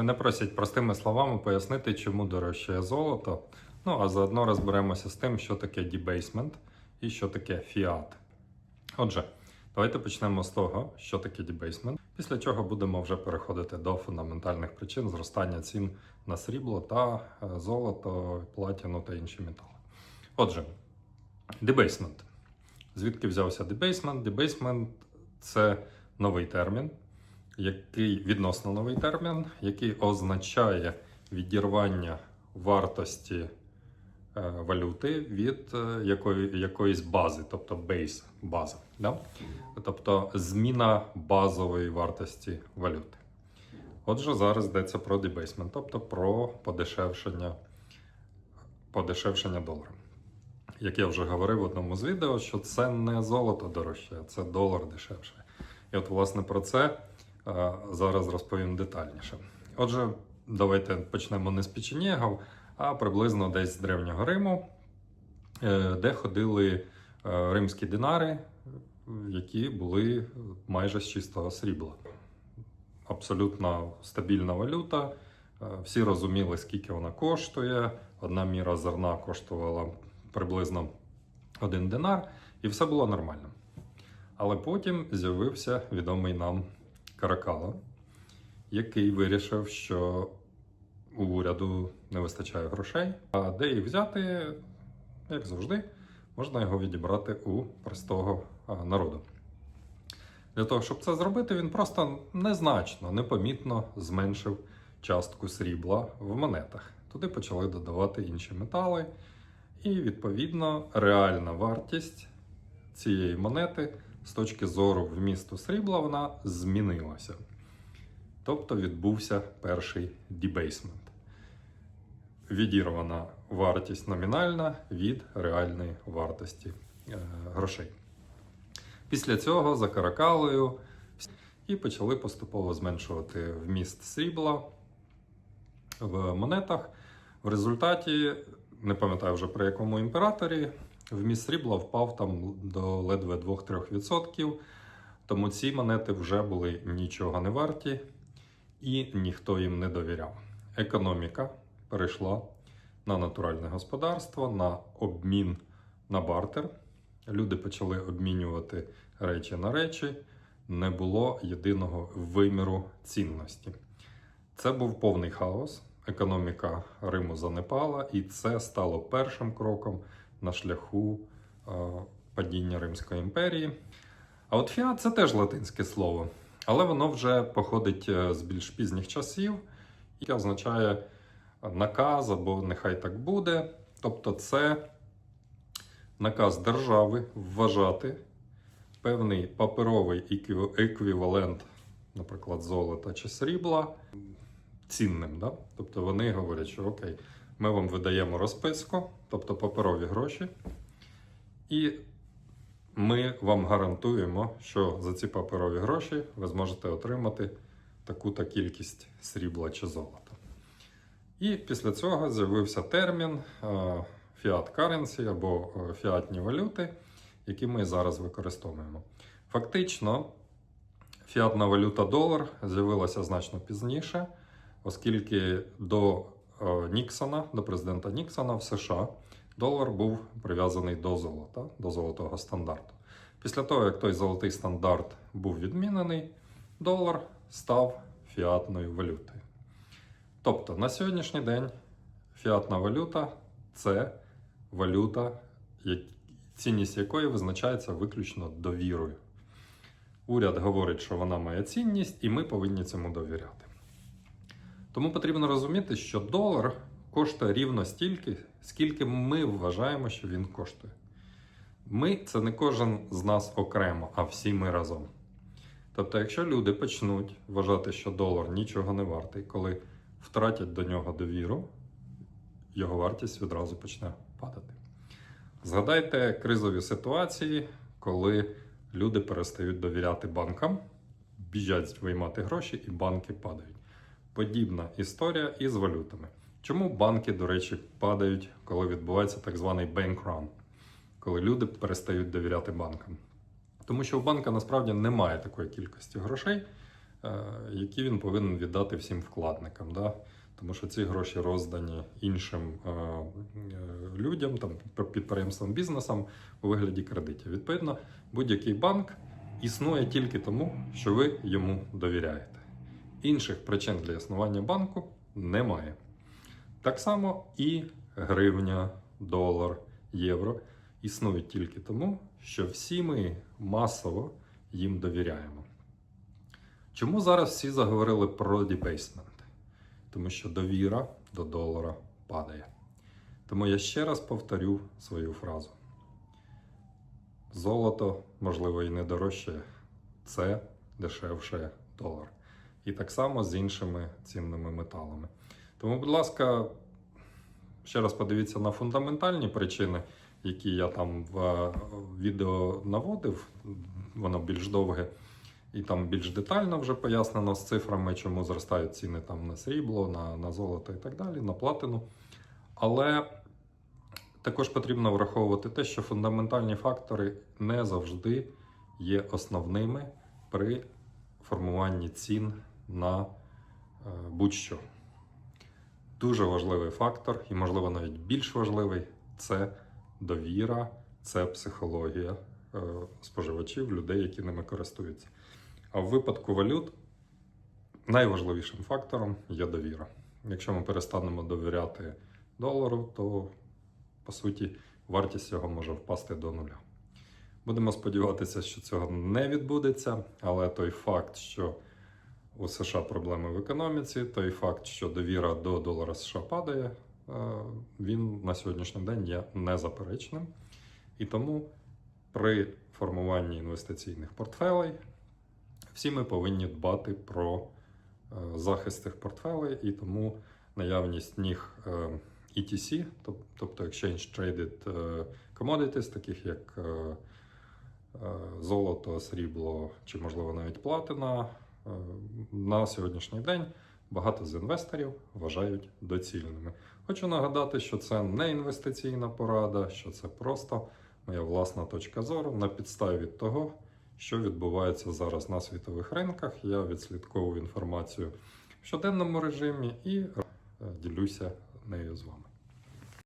Мене просять простими словами пояснити, чому дорожчає золото. Ну а заодно розберемося з тим, що таке дебейсмент і що таке фіат. Отже, давайте почнемо з того, що таке дебейсмент, після чого будемо вже переходити до фундаментальних причин зростання цін на срібло та е, золото, платіну та інші метали. Отже, дебейсмент. Звідки взявся дебейсмент? Дебейсмент це новий термін, який відносно новий термін, який означає відірвання вартості е, валюти від е, якої, якоїсь бази, тобто бейс база. Да? Тобто зміна базової вартості валюти. Отже, зараз йдеться про дебейсмент, тобто про подешевшення, подешевшення долара. Як я вже говорив в одному з відео, що це не золото дорожче, це долар дешевше. І от, власне, про це зараз розповім детальніше. Отже, давайте почнемо не з печенєгів, а приблизно десь з Древнього Риму, е, де ходили е, римські динари, які були майже з чистого срібла. Абсолютно стабільна валюта. Е, Всі розуміли, скільки вона коштує. Одна міра зерна коштувала приблизно один динар, і все було нормально. Але потім з'явився відомий нам Каракало, який вирішив, що у уряду не вистачає грошей, а де їх взяти, як завжди, можна його відібрати у простого народу. Для того, щоб це зробити, він просто незначно, непомітно зменшив частку срібла в монетах. Туди почали додавати інші метали, і відповідно реальна вартість цієї монети з точки зору вмісту срібла вона змінилася. Тобто відбувся перший дебейсмент. Відірвана вартість номінальна від реальної вартості е, грошей. Після цього за каракалою і почали поступово зменшувати вміст срібла в монетах. В результаті, не пам'ятаю вже при якому імператорі, вміст срібла впав там до ледве 2-3%. Тому ці монети вже були нічого не варті і ніхто їм не довіряв. Економіка перейшла на натуральне господарство, на обмін на бартер. Люди почали обмінювати речі на речі, не було єдиного виміру цінності. Це був повний хаос. Економіка Риму занепала, і це стало першим кроком на шляху е, падіння Римської імперії. А от фіат це теж латинське слово, але воно вже походить е, з більш пізніх часів, яке означає наказ або нехай так буде. Тобто, це наказ держави вважати певний паперовий еквівалент, наприклад, золота чи срібла, цінним. Да? Тобто вони говорять, що окей, ми вам видаємо розписку, тобто паперові гроші, і ми вам гарантуємо, що за ці паперові гроші ви зможете отримати таку-то кількість срібла чи золота. І після цього з'явився термін fiat currency або е, фіатні валюти, які ми зараз використовуємо. Фактично, фіатна валюта долар з'явилася значно пізніше, оскільки до е, Ніксона, до президента Ніксона в США долар був прив'язаний до золота, до золотого стандарту. Після того, як той золотий стандарт був відмінений, долар став фіатною валютою. Тобто на сьогоднішній день фіатна валюта це валюта, цінність якої визначається виключно довірою. Уряд говорить, що вона має цінність, і ми повинні цьому довіряти. Тому потрібно розуміти, що долар коштує рівно стільки, скільки ми вважаємо, що він коштує. Ми це не кожен з нас окремо, а всі ми разом. Тобто, якщо люди почнуть вважати, що долар нічого не вартий, коли втратять до нього довіру, його вартість відразу почне падати. Згадайте кризові ситуації, коли люди перестають довіряти банкам, біжать виймати гроші, і банки падають. Подібна історія і з валютами. Чому банки, до речі, падають, коли відбувається так званий bank run, коли люди перестають довіряти банкам? Тому що у банка насправді немає такої кількості грошей, е, які він повинен віддати всім вкладникам. Да? Тому що ці гроші роздані іншим е, е, людям, там, підприємствам, бізнесам у вигляді кредитів. Відповідно, будь-який банк існує тільки тому, що ви йому довіряєте. Інших причин для існування банку немає. Так само і гривня, долар, євро існують тільки тому, що всі ми масово їм довіряємо. Чому зараз всі заговорили про дебейсмент? Тому що довіра до долара падає. Тому я ще раз повторю свою фразу: золото, можливо, і не дорожче, це дешевше долар. І так само з іншими цінними металами. Тому, будь ласка, ще раз подивіться на фундаментальні причини, які я там в е, відео наводив. Воно більш довге і там більш детально вже пояснено з цифрами, чому зростають ціни там на срібло, на, на золото і так далі, на платину. Але також потрібно враховувати те, що фундаментальні фактори не завжди є основними при формуванні цін на е, будь-що. Дуже важливий фактор, і, можливо, навіть більш важливий це довіра, це психологія е, споживачів, людей, які ними користуються. А в випадку валют найважливішим фактором є довіра. Якщо ми перестанемо довіряти долару, то по суті вартість його може впасти до нуля. Будемо сподіватися, що цього не відбудеться, але той факт, що у США проблеми в економіці, той факт, що довіра до долара США падає, е, він на сьогоднішній день є незаперечним. І тому при формуванні інвестиційних портфелей всі ми повинні дбати про е, захист цих портфелей, і тому наявність них е, ETC, тобто Exchange Traded Commodities, таких як золото, срібло чи, можливо, навіть платина, на сьогоднішній день багато з інвесторів вважають доцільними. Хочу нагадати, що це не інвестиційна порада, що це просто моя власна точка зору на підставі того, що відбувається зараз на світових ринках. Я відслідковую інформацію в щоденному режимі і е, ділюся нею з вами.